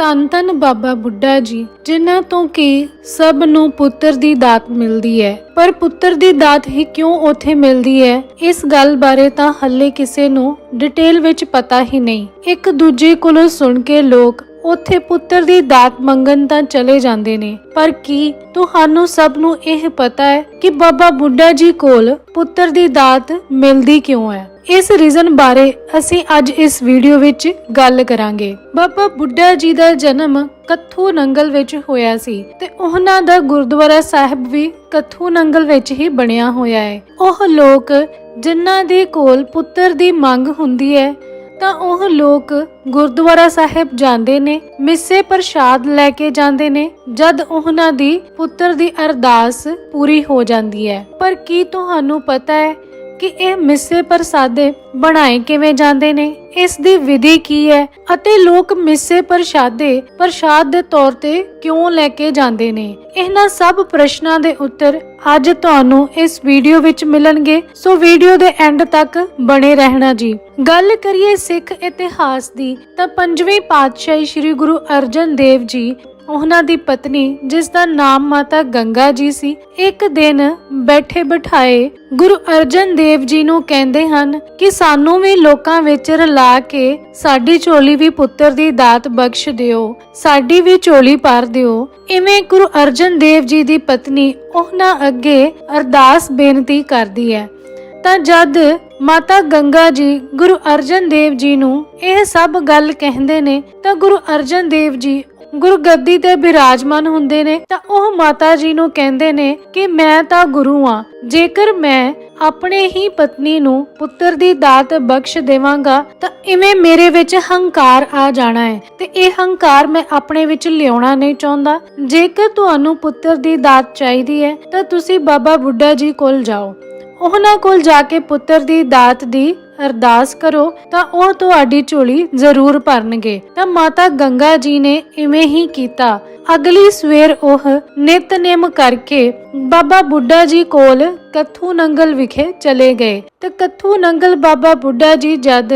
ਧੰਨ ਧੰਨ ਬਾਬਾ ਬੁੱਢਾ ਜੀ, ਜਿਨ੍ਹਾਂ ਤੋਂ ਕਿ ਸਭ ਨੂੰ ਪੁੱਤਰ ਦੀ ਦਾਤ ਮਿਲਦੀ ਹੈ। ਪਰ ਪੁੱਤਰ ਦੀ ਦਾਤ ਹੀ ਕਿਉਂ ਉੱਥੇ ਮਿਲਦੀ ਹੈ? ਇਸ ਗੱਲ ਬਾਰੇ ਤਾਂ ਹੱਲੇ ਕਿਸੇ ਨੂੰ ਡਿਟੇਲ ਵਿੱਚ ਪਤਾ ਹੀ ਨਹੀਂ। ਇੱਕ ਦੂਜੇ ਕੋਲੋਂ ਸੁਣ ਕੇ ਲੋਕ ਉੱਥੇ ਪੁੱਤਰ ਦੀ ਦਾਤ ਮੰਗਣ ਤਾਂ ਚਲੇ ਜਾਂਦੇ ਨੇ। ਪਰ ਕੀ ਤੁਹਾਨੂੰ ਸਭ ਨੂੰ ਇਹ ਪਤਾ ਹੈ ਕਿ ਬਾਬਾ ਬੁੱਢਾ ਜੀ ਕੋਲ ਪੁੱਤਰ ਦੀ ਦਾਤ ਮਿਲਦੀ ਕਿਉਂ ਹੈ? ਇਸ ਰੀਜ਼ਨ ਬਾਰੇ ਅਸੀਂ ਅੱਜ ਇਸ ਵੀਡੀਓ ਵਿੱਚ ਗੱਲ ਕਰਾਂਗੇ। ਬਾਬਾ ਬੁੱਢਾ ਜੀ ਦਾ ਜਨਮ ਕੱਥੂ ਨੰਗਲ ਵਿੱਚ ਹੋਇਆ ਸੀ ਤੇ ਉਹਨਾਂ ਦਾ ਗੁਰਦੁਆਰਾ ਸਾਹਿਬ ਵੀ ਕੱਥੂ ਨੰਗਲ ਵਿੱਚ ਹੀ ਬਣਿਆ ਹੋਇਆ ਹੈ। ਉਹ ਲੋਕ ਜਿਨ੍ਹਾਂ ਦੇ ਕੋਲ ਪੁੱਤਰ ਦੀ ਮੰਗ ਹੁੰਦੀ ਹੈ, ਤਾਂ ਉਹ ਲੋਕ ਗੁਰਦੁਆਰਾ ਸਾਹਿਬ ਜਾਂਦੇ ਨੇ, ਮਿੱਸੇ ਪ੍ਰਸ਼ਾਦ ਲੈ ਕੇ ਜਾਂਦੇ ਨੇ, ਜਦ ਉਹਨਾਂ ਦੀ ਪੁੱਤਰ ਦੀ ਅਰਦਾਸ ਪੂਰੀ ਹੋ ਜਾਂਦੀ ਹੈ। ਪਰ ਕੀ ਤੁਹਾਨੂੰ ਪਤਾ ਹੈ ਕਿ ਇਹ ਮਿੱਸੇ ਪ੍ਰਸਾਦੇ ਬਣਾਏ ਕਿਵੇਂ ਜਾਂਦੇ ਨੇ? ਇਸ ਦੀ ਵਿਧੀ ਕੀ ਹੈ? ਅਤੇ ਲੋਕ ਮਿੱਸੇ ਪ੍ਰਸ਼ਾਦੇ ਪ੍ਰਸ਼ਾਦ ਦੇ ਤੌਰ ਤੇ ਕਿਉਂ ਲੈ ਕੇ ਜਾਂਦੇ ਨੇ? ਇਹਨਾਂ ਸਭ ਪ੍ਰਸ਼ਨਾਂ ਦੇ ਉੱਤਰ ਅੱਜ ਤੁਹਾਨੂੰ ਇਸ ਵੀਡੀਓ ਵਿੱਚ ਮਿਲਣਗੇ। ਸੋ ਵੀਡੀਓ ਦੇ ਐਂਡ ਤੱਕ ਬਣੇ ਰਹਿਣਾ ਜੀ। ਗੱਲ ਕਰੀਏ ਸਿੱਖ ਇਤਿਹਾਸ ਦੀ, ਤਾਂ ਪੰਜਵੇਂ ਪਾਤਸ਼ਾਹੀ ਸ੍ਰੀ ਗੁਰੂ ਅਰਜਨ ਦੇਵ ਜੀ ਉਹਨਾਂ ਦੀ ਪਤਨੀ, ਜਿਸ ਦਾ ਨਾਮ ਮਾਤਾ ਗੰਗਾ ਜੀ ਸੀ, ਇੱਕ ਦਿਨ ਬੈਠੇ ਬਿਠਾਏ ਗੁਰੂ ਅਰਜਨ ਦੇਵ ਜੀ ਨੂੰ ਕਹਿੰਦੇ ਹਨ ਕਿ ਸਾਨੂੰ ਵੀ ਲੋਕਾਂ ਵਿੱਚ ਰਲਾ ਕੇ ਸਾਡੀ ਝੋਲੀ ਵੀ ਪੁੱਤਰ ਦੀ ਦਾਤ ਬਖਸ਼ ਦਿਓ, ਸਾਡੀ ਵੀ ਝੋਲੀ ਭਰ ਦਿਓ। ਇਵੇਂ ਗੁਰੂ ਅਰਜਨ ਦੇਵ ਜੀ ਦੀ ਪਤਨੀ ਉਹਨਾਂ ਅੱਗੇ ਅਰਦਾਸ ਬੇਨਤੀ ਕਰਦੀ ਹੈ। ਤਾਂ ਜਦ ਮਾਤਾ ਗੰਗਾ ਜੀ ਗੁਰੂ ਅਰਜਨ ਦੇਵ ਜੀ ਨੂੰ ਇਹ ਸਭ ਗੱਲ ਕਹਿੰਦੇ ਨੇ, ਤਾਂ ਗੁਰੂ ਅਰਜਨ ਦੇਵ ਜੀ ਗੁਰੂ ਤੇ ਬਿਰਾਜਮਾਨ ਹੁੰਦੇ ਨੇ, ਤਾਂ ਉਹ ਮਾਤਾ ਜੀ ਨੂੰ ਕਹਿੰਦੇ ਨੇ ਕਿ ਮੈਂ ਤਾਂ ਗੁਰੂ ਆ ਜੇਕਰ ਮੈਂ ਆਪਣੇ ਹੀ ਪਤਨੀ ਨੂੰ ਪੁੱਤਰ ਦੀ ਦਾਤ ਬਖਸ਼ ਦੇਵਾਂਗਾ, ਤਾਂ ਇਵੇਂ ਮੇਰੇ ਵਿੱਚ ਹੰਕਾਰ ਆ ਜਾਣਾ ਹੈ ਤੇ ਇਹ ਹੰਕਾਰ ਮੈਂ ਆਪਣੇ ਵਿੱਚ ਲਿਆਉਣਾ ਨਹੀਂ ਚਾਹੁੰਦਾ। ਜੇਕਰ ਤੁਹਾਨੂੰ ਪੁੱਤਰ ਦੀ ਦਾਤ ਚਾਹੀਦੀ ਹੈ, ਤਾਂ ਤੁਸੀਂ ਬਾਬਾ ਬੁੱਢਾ ਜੀ ਕੋਲ ਜਾਓ। ਉਹਨਾਂ ਕੋਲ ਜਾ ਕੇ ਪੁੱਤਰ ਦੀ ਦਾਤ ਦੀ ਅਰਦਾਸ ਕਰੋ ਤਾਂ ਉਹ ਤੁਹਾਡੀ ਝੋਲੀ ਜ਼ਰੂਰ ਭਰਨਗੇ। ਤਾਂ ਮਾਤਾ ਗੰਗਾ ਜੀ ਨੇ ਇਵੇਂ ਹੀ ਕੀਤਾ। ਅਗਲੀ ਸਵੇਰ ਉਹ ਨਿਤਨੇਮ ਕਰਕੇ ਬਾਬਾ ਬੁੱਢਾ ਜੀ ਕੋਲ ਕੱਥੂ ਨੰਗਲ ਵਿਖੇ ਚਲੇ ਗਏ। ਤੇ ਕੱਥੂ ਨੰਗਲ ਬਾਬਾ ਬੁੱਢਾ ਜੀ ਜਦ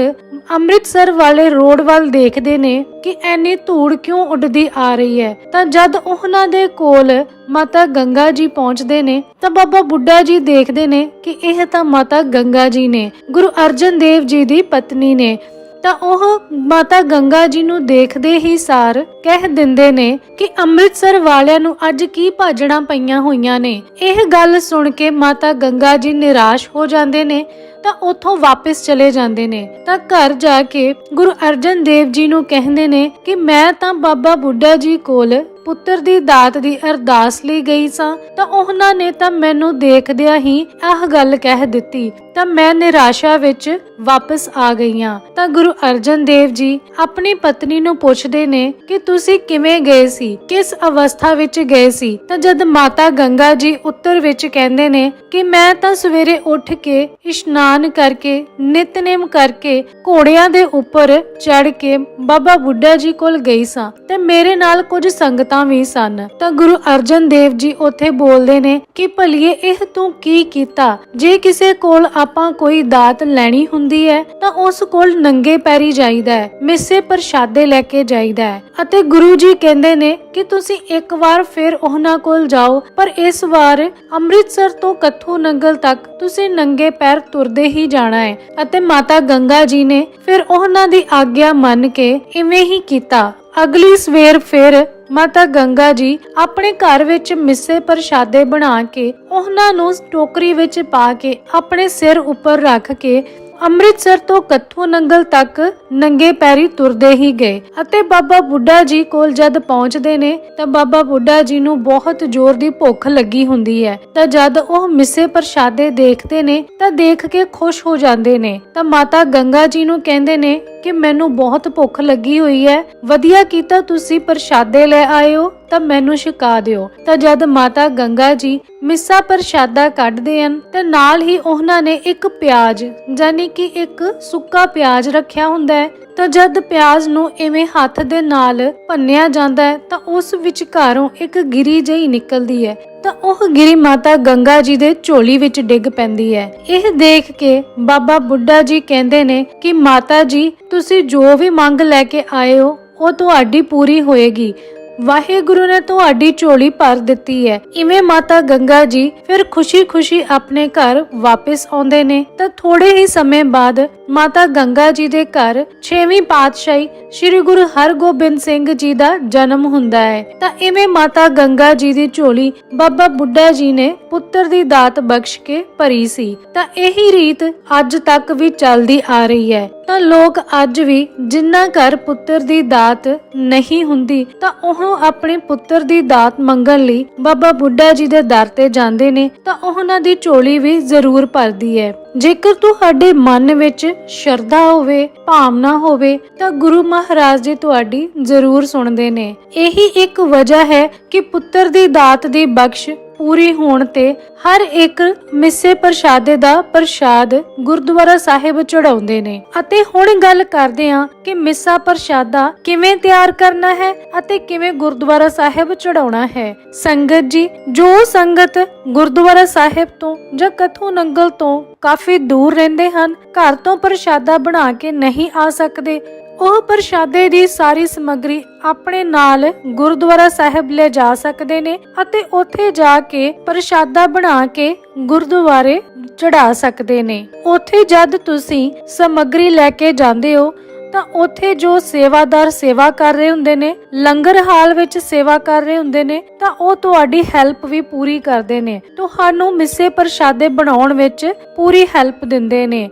ਅੰਮ੍ਰਿਤਸਰ ਵਾਲੇ ਰੋਡ ਵੱਲ ਦੇਖਦੇ ਨੇ ਕਿ ਐਨੀ ਧੂੜ ਕਿਉਂ ਉੱਡਦੀ ਆ ਰਹੀ ਹੈ। ਤਾਂ ਜਦ ਉਹਨਾਂ ਦੇ ਕੋਲ ਮਾਤਾ ਗੰਗਾ ਜੀ ਪਹੁੰਚਦੇ ਨੇ, ਤਾਂ ਬਾਬਾ ਬੁੱਢਾ ਜੀ ਦੇਖਦੇ ਨੇ ਕਿ ਇਹ ਤਾਂ ਮਾਤਾ ਗੰਗਾ ਜੀ ਨੇ, ਗੁਰੂ ਅਰਜਨ ਦੇਵ ਜੀ ਦੀ ਪਤਨੀ ਨੇ। ਤਾਂ ਉਹ ਮਾਤਾ ਗੰਗਾ ਜੀ ਨੂੰ ਦੇਖਦੇ ਹੀ ਸਾਰ ਕਹਿ ਦਿੰਦੇ ਨੇ ਕਿ ਅੰਮ੍ਰਿਤਸਰ ਵਾਲਿਆਂ ਨੂੰ ਅੱਜ ਕੀ ਭਾਜਣਾ ਪਈਆਂ ਹੋਈਆਂ ਨੇ। ਇਹ ਗੱਲ ਸੁਣ ਕੇ ਮਾਤਾ ਗੰਗਾ ਜੀ ਨਿਰਾਸ਼ ਹੋ ਜਾਂਦੇ ਨੇ, ਤਾਂ ਉੱਥੋਂ ਵਾਪਸ ਚਲੇ ਜਾਂਦੇ ਨੇ। ਤਾਂ ਘਰ ਜਾ ਕੇ ਗੁਰੂ ਅਰਜਨ ਦੇਵ ਜੀ ਨੂੰ ਕਹਿੰਦੇ ਨੇ ਕਿ ਮੈਂ ਤਾਂ ਬਾਬਾ ਬੁੱਢਾ ਜੀ ਕੋਲ ਪੁੱਤਰ ਦੀ ਦਾਤ ਦੀ ਅਰਦਾਸ ਲਈ ਗਈ ਸਾਂ, ਤਾਂ ਉਹਨਾਂ ਨੇ ਤਾਂ ਮੈਨੂੰ ਦੇਖਦਿਆਂ ਹੀ ਆਹ ਗੱਲ ਕਹਿ ਦਿੱਤੀ, ਤਾਂ ਮੈਂ ਨਿਰਾਸ਼ਾ ਵਿੱਚ ਵਾਪਸ ਆ ਗਈਆਂ। ਤਾਂ ਗੁਰੂ ਅਰਜਨ ਦੇਵ ਜੀ ਆਪਣੀ ਪਤਨੀ ਨੂੰ ਪੁੱਛਦੇ ਨੇ ਕਿ ਤੁਸੀਂ ਕਿਵੇਂ ਗਏ ਸੀ, ਕਿਸ ਅਵਸਥਾ ਵਿੱਚ ਗਏ ਸੀ? ਤਾਂ ਜਦ ਮਾਤਾ ਗੰਗਾ ਜੀ ਉੱਤਰ ਵਿੱਚ ਕਹਿੰਦੇ ਨੇ ਕਿ ਮੈਂ ਤਾਂ ਸਵੇਰੇ ਉੱਠ ਕੇ ਇਸ਼ਨਾਨ ਕਰਕੇ, ਨਿਤਨੇਮ ਕਰਕੇ ਘੋੜਿਆਂ ਦੇ ਉੱਪਰ ਚੜ ਕੇ ਬਾਬਾ ਬੁੱਢਾ ਜੀ ਕੋਲ ਗਈ ਸਾਂ, ਤੇ ਮੇਰੇ ਨਾਲ ਕੁਝ ਸੰਗਤਾਂ ਵੀ ਸਨ। ਤਾਂ ਗੁਰੂ ਅਰਜਨ ਦੇਵ ਜੀ ਉੱਥੇ ਬੋਲਦੇ ਨੇ ਕਿ ਭਲੀਏ ਇਹ ਤੂੰ ਕੀ ਕੀਤਾ? ਜੇ ਕਿਸੇ ਕੋਲ ਆਪਾਂ ਕੋਈ ਦਾਤ ਲੈਣੀ ਹੁੰਦੀ ਹੈ, ਤਾਂ ਉਸ ਕੋਲ ਨੰਗੇ ਪੈਰੀ ਜਾਈਦਾ ਹੈ, ਮਿੱਸੇ ਪ੍ਰਸ਼ਾਦੇ ਲੈ ਕੇ ਜਾਈਦਾ ਹੈ। ਅਤੇ ਗੁਰੂ ਜੀ ਕਹਿੰਦੇ ਨੇ ਕਿ ਤੁਸੀਂ ਇੱਕ ਵਾਰ ਫਿਰ ਉਹਨਾਂ ਕੋਲ ਜਾਓ, ਪਰ ਇਸ ਵਾਰ ਅੰਮ੍ਰਿਤਸਰ ਤੋਂ ਕੱਥੂ ਨੰਗਲ ਤੱਕ ਤੁਸੀਂ ਨੰਗੇ ਪੈਰ ਤੁਰਦੇ ਹੀ ਜਾਣਾ ਹੈ। ਅਤੇ ਮਾਤਾ ਗੰਗਾ ਜੀ ਨੇ ਫਿਰ ਉਹਨਾਂ ਦੀ ਆਗਿਆ ਮੰਨ ਕੇ ਇਵੇਂ ਹੀ ਕੀਤਾ। ਅਗਲੀ ਸਵੇਰ ਫਿਰ ਮਾਤਾ ਗੰਗਾ ਜੀ ਆਪਣੇ ਘਰ ਵਿੱਚ ਮਿੱਸੇ ਪ੍ਰਸ਼ਾਦੇ ਬਣਾ ਕੇ ਉਹਨਾਂ ਨੂੰ ਟੋਕਰੀ ਵਿੱਚ ਪਾ ਕੇ ਆਪਣੇ ਸਿਰ ਉੱਪਰ ਰੱਖ ਕੇ ਅੰਮ੍ਰਿਤਸਰ ਤੋਂ ਕੱਥੂ ਨੰਗਲ ਤੱਕ ਨੰਗੇ ਪੈਰੀ ਤੁਰਦੇ ਹੀ ਗਏ ਅਤੇ ਬਾਬਾ ਬੁੱਢਾ ਜੀ ਕੋਲ ਜਦ ਪਹੁੰਚਦੇ ਨੇ ਤਾਂ ਬਾਬਾ ਬੁੱਢਾ ਜੀ ਨੂੰ ਬਹੁਤ ਜ਼ੋਰ ਦੀ ਭੁੱਖ ਲੱਗੀ ਹੁੰਦੀ ਹੈ। ਤਾਂ ਜਦ ਉਹ ਮਿੱਸੇ ਪ੍ਰਸ਼ਾਦੇ ਦੇਖਦੇ ਨੇ ਤਾਂ ਦੇਖ ਕੇ ਖੁਸ਼ ਹੋ ਜਾਂਦੇ ਨੇ। ਤਾਂ ਮਾਤਾ ਗੰਗਾ ਜੀ ਨੂੰ ਕਹਿੰਦੇ ਨੇ ਕਿ ਮੈਨੂੰ ਬਹੁਤ ਭੁੱਖ ਲੱਗੀ ਹੋਈ ਹੈ। ਵਧੀਆ ਕੀਤਾ ਤੁਸੀਂ ਪ੍ਰਸ਼ਾਦੇ ਲੈ ਆਏ ਹੋ ਤਾਂ ਮੈਨੂੰ ਛਕਾ ਦਿਓ। ਤਾਂ ਜਦ ਮਾਤਾ ਗੰਗਾ ਜੀ ਮਿੱਸਾ ਪ੍ਰਸ਼ਾਦਾ ਕੱਢਦੇ ਹਨ, ਤੇ ਨਾਲ ਹੀ ਉਹਨਾਂ ਨੇ ਇੱਕ ਪਿਆਜ਼ ਯਾਨੀ ਕਿ ਇੱਕ ਸੁੱਕਾ ਪਿਆਜ਼ ਰੱਖਿਆ ਹੁੰਦਾ ਹੈ। ਤਾਂ ਜਦ ਪਿਆਜ਼ ਨੂੰ ਇਵੇਂ ਹੱਥ ਦੇ ਨਾਲ ਭੰਨਿਆ ਜਾਂਦਾ ਹੈ, ਤਾਂ ਉਸ ਵਿਚਕਾਰੋਂ ਇੱਕ ਗਿਰੀ ਜਿਹੀ ਨਿਕਲਦੀ ਹੈ, ਤਾਂ ਉਹ ਗਿਰੀ ਮਾਤਾ ਗੰਗਾ ਜੀ ਦੇ ਝੋਲੀ ਵਿੱਚ ਡਿੱਗ ਪੈਂਦੀ ਹੈ। ਇਹ ਦੇਖ ਕੇ ਬਾਬਾ ਬੁੱਢਾ ਜੀ ਕਹਿੰਦੇ ਨੇ ਕਿ ਮਾਤਾ ਜੀ, ਤੁਸੀਂ ਜੋ ਵੀ ਮੰਗ ਲੈ ਕੇ ਆਏ ਹੋ, ਉਹ ਤੁਹਾਡੀ ਪੂਰੀ ਹੋਏਗੀ। ਵਾਹਿਗੁਰੂ ਨੇ ਤੁਹਾਡੀ ਝੋਲੀ ਭਰ ਦਿੱਤੀ ਹੈ। ਇਵੇਂ ਮਾਤਾ ਗੰਗਾ ਜੀ ਫਿਰ ਖੁਸ਼ੀ-ਖੁਸ਼ੀ ਆਪਣੇ ਘਰ ਵਾਪਸ ਆਉਂਦੇ ਨੇ। ਤਾਂ ਥੋੜੇ ਹੀ ਸਮੇਂ ਬਾਅਦ ਮਾਤਾ ਗੰਗਾ ਜੀ ਦੇ ਘਰ 6ਵੀਂ ਪਾਤਸ਼ਾਹੀ ਸ੍ਰੀ ਗੁਰੂ ਹਰਗੋਬਿੰਦ ਸਿੰਘ ਜੀ ਦਾ ਜਨਮ ਹੁੰਦਾ ਹੈ। ਤਾਂ ਇਵੇਂ ਮਾਤਾ ਗੰਗਾ ਜੀ ਦੀ ਝੋਲੀ ਬਾਬਾ ਬੁੱਢਾ ਜੀ ਨੇ ਪੁੱਤਰ ਦੀ ਦਾਤ ਬਖਸ਼ ਕੇ ਭਰੀ ਸੀ। ਤਾਂ ਇਹੀ ਰੀਤ ਅੱਜ ਤੱਕ ਵੀ ਚੱਲਦੀ ਆ ਰਹੀ ਹੈ। ਤਾਂ ਲੋਕ ਅੱਜ ਵੀ ਜਿੰਨਾ ਘਰ ਪੁੱਤਰ ਦੀ ਦਾਤ ਨਹੀਂ ਹੁੰਦੀ, ਤਾਂ ਉਹ ਆਪਣੇ ਪੁੱਤਰ ਦੀ ਦਾਤ ਮੰਗਣ ਲਈ ਬਾਬਾ ਬੁੱਢਾ ਜੀ ਦੇ ਦਰ ਤੇ ਜਾਂਦੇ ਨੇ, ਤਾਂ ਉਹਨਾਂ ਦੀ ਝੋਲੀ ਵੀ ਜ਼ਰੂਰ ਭਰਦੀ ਹੈ। ਜੇਕਰ ਤੁਹਾਡੇ ਮਨ ਵਿੱਚ ਸ਼ਰਧਾ ਹੋਵੇ, ਭਾਵਨਾ ਹੋਵੇ, ਤਾਂ ਗੁਰੂ ਮਹਾਰਾਜ ਜੀ ਤੁਹਾਡੀ ਜ਼ਰੂਰ ਸੁਣਦੇ ਨੇ। ਇਹੀ ਇੱਕ ਵਜ੍ਹਾ ਹੈ ਕਿ ਪੁੱਤਰ ਦੀ ਦਾਤ ਦੀ ਬਖਸ਼ ਪੂਰੀ ਹੋਣ ਤੇ ਹਰ ਇੱਕ ਮਿੱਸੇ ਪ੍ਰਸ਼ਾਦੇ ਦਾ ਪ੍ਰਸ਼ਾਦ ਗੁਰਦੁਆਰਾ ਸਾਹਿਬ ਚੜਾਉਂਦੇ ਨੇ। ਅਤੇ ਹੁਣ ਗੱਲ ਕਰਦੇ ਹਾਂ ਕਿ ਮਿੱਸਾ ਪ੍ਰਸ਼ਾਦਾ ਕਿਵੇਂ ਤਿਆਰ ਕਰਨਾ ਹੈ ਅਤੇ ਕਿਵੇਂ ਗੁਰਦੁਆਰਾ ਸਾਹਿਬ ਚੜਾਉਣਾ ਹੈ। ਸੰਗਤ ਜੀ, ਜੋ ਸੰਗਤ ਗੁਰਦੁਆਰਾ ਸਾਹਿਬ ਤੋਂ ਜਾਂ ਕਥੂ ਨੰਗਲ ਤੋਂ ਕਾਫੀ ਦੂਰ ਰਹਿੰਦੇ ਹਨ, ਘਰ ਤੋਂ ਪ੍ਰਸ਼ਾਦਾ ਬਣਾ ਕੇ ਨਹੀਂ ਆ ਸਕਦੇ ਉਹ ਪ੍ਰਸ਼ਾਦੇ ਦੀ ਸਾਰੀ ਸਮੱਗਰੀ ਆਪਣੇ ਨਾਲ ਗੁਰਦੁਆਰਾ ਸਾਹਿਬ ਲੈ ਜਾ ਸਕਦੇ ਨੇ ਅਤੇ ਉੱਥੇ ਜਾ ਕੇ ਪ੍ਰਸ਼ਾਦਾ ਬਣਾ ਕੇ ਗੁਰਦੁਆਰੇ ਚੜਾ ਸਕਦੇ ਨੇ। ਉੱਥੇ ਜਦ ਤੁਸੀਂ ਸਮੱਗਰੀ ਲੈ ਕੇ ਜਾਂਦੇ ਹੋ, ਤਾਂ ਉੱਥੇ ਜੋ ਸੇਵਾਦਾਰ ਸੇਵਾ ਕਰ ਰਹੇ ਹੁੰਦੇ ਨੇ, ਲੰਗਰ ਹਾਲ ਵਿੱਚ ਸੇਵਾ ਕਰ ਰਹੇ ਹੁੰਦੇ ਨੇ, ਤਾਂ ਉਹ ਤੁਹਾਡੀ ਹੈਲਪ ਵੀ ਪੂਰੀ ਕਰਦੇ ਨੇ। ਤੁਹਾਨੂੰ ਮਿੱਸੇ ਪ੍ਰਸ਼ਾਦੇ ਬਣਾਉਣ ਵਿੱਚ ਪੂਰੀ ਹੈਲਪ ਦਿੰਦੇ ਨੇ।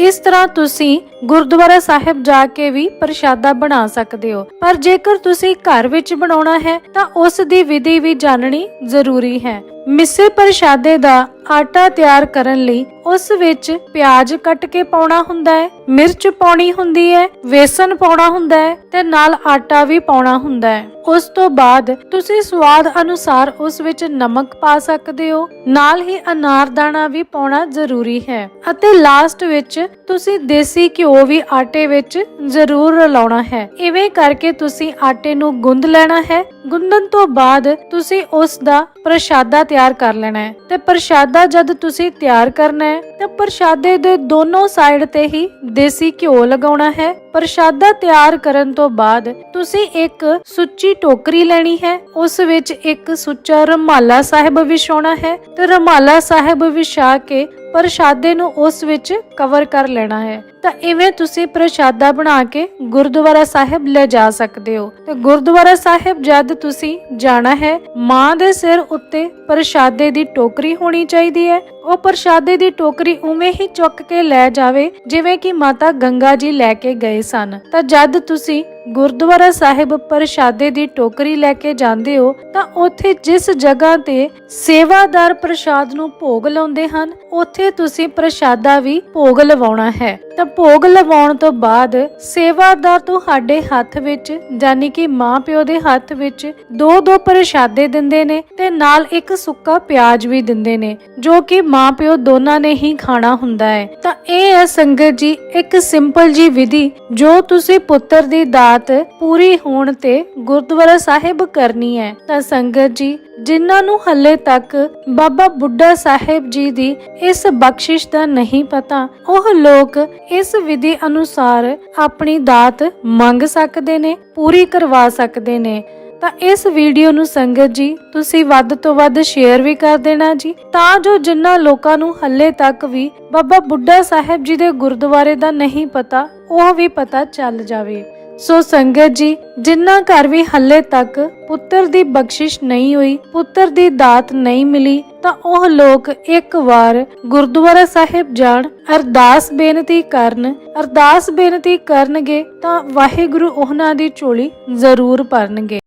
ਇਸ ਤਰ੍ਹਾਂ ਤੁਸੀਂ ਗੁਰਦੁਆਰਾ ਸਾਹਿਬ ਜਾ ਕੇ ਵੀ ਪ੍ਰਸ਼ਾਦਾ ਬਣਾ ਸਕਦੇ ਹੋ। ਪਰ ਜੇਕਰ ਤੁਸੀਂ ਘਰ ਵਿੱਚ ਬਣਾਉਣਾ ਹੈ ਤਾਂ ਉਸ ਦੀ ਵਿਧੀ ਵੀ ਜਾਣਨੀ ਜ਼ਰੂਰੀ ਹੈ। ਮਿੱਸੇ ਪ੍ਰਸ਼ਾਦੇ ਦਾ ਆਟਾ ਤਿਆਰ ਕਰਨ ਲਈ ਉਸ ਵਿੱਚ ਪਿਆਜ਼ ਕੱਟ ਕੇ ਪਾਉਣਾ ਹੁੰਦਾ ਹੈ, ਮਿਰਚ ਪਾਉਣੀ ਹੁੰਦੀ ਹੈ, ਵੇਸਣ ਪਾਉਣਾ ਹੁੰਦਾ ਹੈ ਤੇ ਨਾਲ ਆਟਾ ਵੀ ਪਾਉਣਾ ਹੁੰਦਾ ਹੈ। ਉਸ ਤੋਂ ਬਾਅਦ ਤੁਸੀਂ ਸਵਾਦ ਅਨੁਸਾਰ ਉਸ ਵਿੱਚ ਨਮਕ ਪਾ ਸਕਦੇ ਹੋ। ਨਾਲ ਹੀ ਅਨਾਰਦਾਨਾ ਵੀ ਪਾਉਣਾ ਜ਼ਰੂਰੀ ਹੈ ਅਤੇ ਲਾਸਟ ਵਿੱਚ ਤੁਸੀਂ ਦੇਸੀ ਘਿਓ ਵੀ ਆਟੇ ਵਿੱਚ ਜ਼ਰੂਰ ਰਲਾਉਣਾ ਹੈ। ਇਵੇਂ ਕਰਕੇ ਤੁਸੀਂ ਆਟੇ ਨੂੰ ਗੁੰਦ ਲੈਣਾ ਹੈ। ਗੁੰਦਨ ਤੋਂ ਬਾਅਦ ਤੁਸੀਂ ਉਸ ਦਾ ਪ੍ਰਸ਼ਾਦਾ ਤਿਆਰ ਕਰ ਲੈਣਾ ਹੈ ਤੇ ਪ੍ਰਸ਼ਾਦਾ ਜਦ ਤੁਸੀਂ ਤਿਆਰ ਕਰਨਾ ਹੈ, ਤਾਂ ਪ੍ਰਸ਼ਾਦੇ ਦੇ ਦੋਨੋਂ ਸਾਈਡ ਤੇ ਹੀ ਦੇਸੀ ਘਿਓ ਲਗਾਉਣਾ ਹੈ। ਪ੍ਰਸ਼ਾਦਾ ਤਿਆਰ ਕਰਨ ਤੋਂ ਬਾਅਦ ਤੁਸੀਂ ਇੱਕ ਸੁੱਚੀ ਟੋਕਰੀ ਲੈਣੀ ਹੈ। ਉਸ ਵਿੱਚ ਇੱਕ ਸੁੱਚਾ ਰਮਾਲਾ ਸਾਹਿਬ ਵਿਛਾਉਣਾ ਹੈ ਤੇ ਰਮਾਲਾ ਸਾਹਿਬ ਵਿਛਾ ਕੇ ਪ੍ਰਸ਼ਾਦੇ ਨੂੰ ਉਸ ਵਿੱਚ ਕਵਰ ਕਰ ਲੈਣਾ ਹੈ। ਤਾਂ ਇਵੇਂ ਤੁਸੀਂ ਪ੍ਰਸ਼ਾਦਾ ਬਣਾ ਕੇ ਗੁਰਦੁਆਰਾ ਸਾਹਿਬ ਲੈ ਜਾ ਸਕਦੇ ਹੋ। ਤੇ ਗੁਰਦੁਆਰਾ ਸਾਹਿਬ ਜਦ ਤੁਸੀਂ ਜਾਣਾ ਹੈ, ਮਾਂ ਦੇ ਸਿਰ ਉੱਤੇ ਪ੍ਰਸ਼ਾਦੇ ਦੀ ਟੋਕਰੀ ਹੋਣੀ ਚਾਹੀਦੀ ਹੈ। ਉਹ ਪ੍ਰਸ਼ਾਦੇ ਦੀ ਟੋਕਰੀ ਉਵੇਂ ਹੀ ਚੁੱਕ ਕੇ ਲੈ ਜਾਵੇ, ਜਿਵੇਂ ਕਿ ਮਾਤਾ ਗੰਗਾ ਜੀ ਲੈ ਕੇ ਗਏ ਸਨ। ਤਾਂ ਜਦ ਤੁਸੀਂ ਗੁਰਦੁਆਰਾ ਸਾਹਿਬ ਪ੍ਰਸ਼ਾਦੇ ਦੀ ਟੋਕਰੀ ਲੈ ਕੇ ਜਾਂਦੇ ਹੋ ਤਾਂ ਉੱਥੇ ਜਿਸ ਜਗ੍ਹਾ ਤੇ ਸੇਵਾਦਾਰ ਪ੍ਰਸ਼ਾਦ ਨੂੰ ਭੋਗ ਲਾਉਂਦੇ ਹਨ, ਉੱਥੇ ਤੁਸੀਂ ਪ੍ਰਸ਼ਾਦਾ ਵੀ ਭੋਗ ਲਵਾਉਣਾ ਹੈ। ਤਾਂ ਭੋਗ ਲਵਾਉਣ ਤੋਂ ਬਾਅਦ ਸੇਵਾਦਾਰ ਤੁਹਾਡੇ ਹੱਥ ਵਿੱਚ ਯਾਨੀ ਕਿ ਮਾਂ ਦੇ ਹੱਥ ਵਿੱਚ ਦੋ ਦੋ ਪ੍ਰਸ਼ਾਦੇ ਦਿੰਦੇ ਨੇ ਤੇ ਨਾਲ ਇੱਕ ਸੁੱਕਾ ਪਿਆਜ਼ ਵੀ ਦਿੰਦੇ ਨੇ, ਜੋ ਕਿ ਮਾਂ ਦੋਨਾਂ ਨੇ ਹੀ ਖਾਣਾ ਹੁੰਦਾ ਹੈ। ਤਾਂ ਇਹ ਹੈ ਸੰਗਤ ਜੀ, ਇੱਕ ਸਿੰਪਲ ਜੀ ਵਿਧੀ, ਜੋ ਤੁਸੀਂ ਪੁੱਤਰ ਦੀ ਦਾਤ ਪੂਰੀ ਹੋਣ ਤੇ ਗੁਰਦੁਆਰਾ ਸਾਹਿਬ ਕਰਨੀ ਹੈ। ਤਾਂ ਸੰਗਤ ਜੀ, ਜਿਨ੍ਹਾਂ ਨੂੰ ਹੱਲੇ ਤੱਕ ਬਾਬਾ ਬੁੱਢਾ ਸਾਹਿਬ ਜੀ ਦੀ ਇਸ ਬਖਸ਼ਿਸ਼ ਦਾ ਨਹੀਂ ਪਤਾ, ਉਹ ਲੋਕ ਇਸ ਵਿਧੀ ਅਨੁਸਾਰ ਆਪਣੀ ਦਾਤ ਮੰਗ ਸਕਦੇ ਨੇ, ਪੂਰੀ ਕਰਵਾ ਸਕਦੇ ਨੇ। ਤਾਂ ਇਸ ਵੀਡੀਓ ਨੂੰ ਸੰਗਤ ਜੀ, ਤੁਸੀਂ ਵੱਧ ਤੋਂ ਵੱਧ ਸ਼ੇਅਰ ਵੀ ਕਰ ਦੇਣਾ ਜੀ। ਤਾਂ ਜੋ ਜਿਨ੍ਹਾਂ ਲੋਕਾਂ ਨੂੰ ਹੱਲੇ ਤੱਕ ਵੀ ਬਾਬਾ ਬੁੱਢਾ ਸਾਹਿਬ ਜੀ ਦੇ ਗੁਰਦੁਆਰੇ ਦਾ ਨਹੀਂ ਪਤਾ, ਉਹ ਵੀ ਪਤਾ ਚੱਲ ਜਾਵੇ। ਸੋ ਸੰਗਤ ਜੀ ਜਿਨ੍ਹਾਂ ਘਰ ਵੀ ਹੱਲੇ ਤੱਕ ਪੁੱਤਰ ਦੀ ਬਖਸ਼ਿਸ਼ ਨਹੀਂ ਹੋਈ, ਪੁੱਤਰ ਦੀ ਦਾਤ ਨਹੀਂ ਮਿਲੀ, ਤਾਂ ਉਹ ਲੋਕ ਇੱਕ ਵਾਰ ਗੁਰਦੁਆਰਾ ਸਾਹਿਬ ਜਾਣ ਅਰਦਾਸ ਬੇਨਤੀ ਕਰਨ, ਅਰਦਾਸ ਬੇਨਤੀ ਕਰਨਗੇ ਤਾਂ ਵਾਹਿਗੁਰੂ ਉਹਨਾਂ ਦੀ ਝੋਲੀ ਜ਼ਰੂਰ ਭਰਨਗੇ।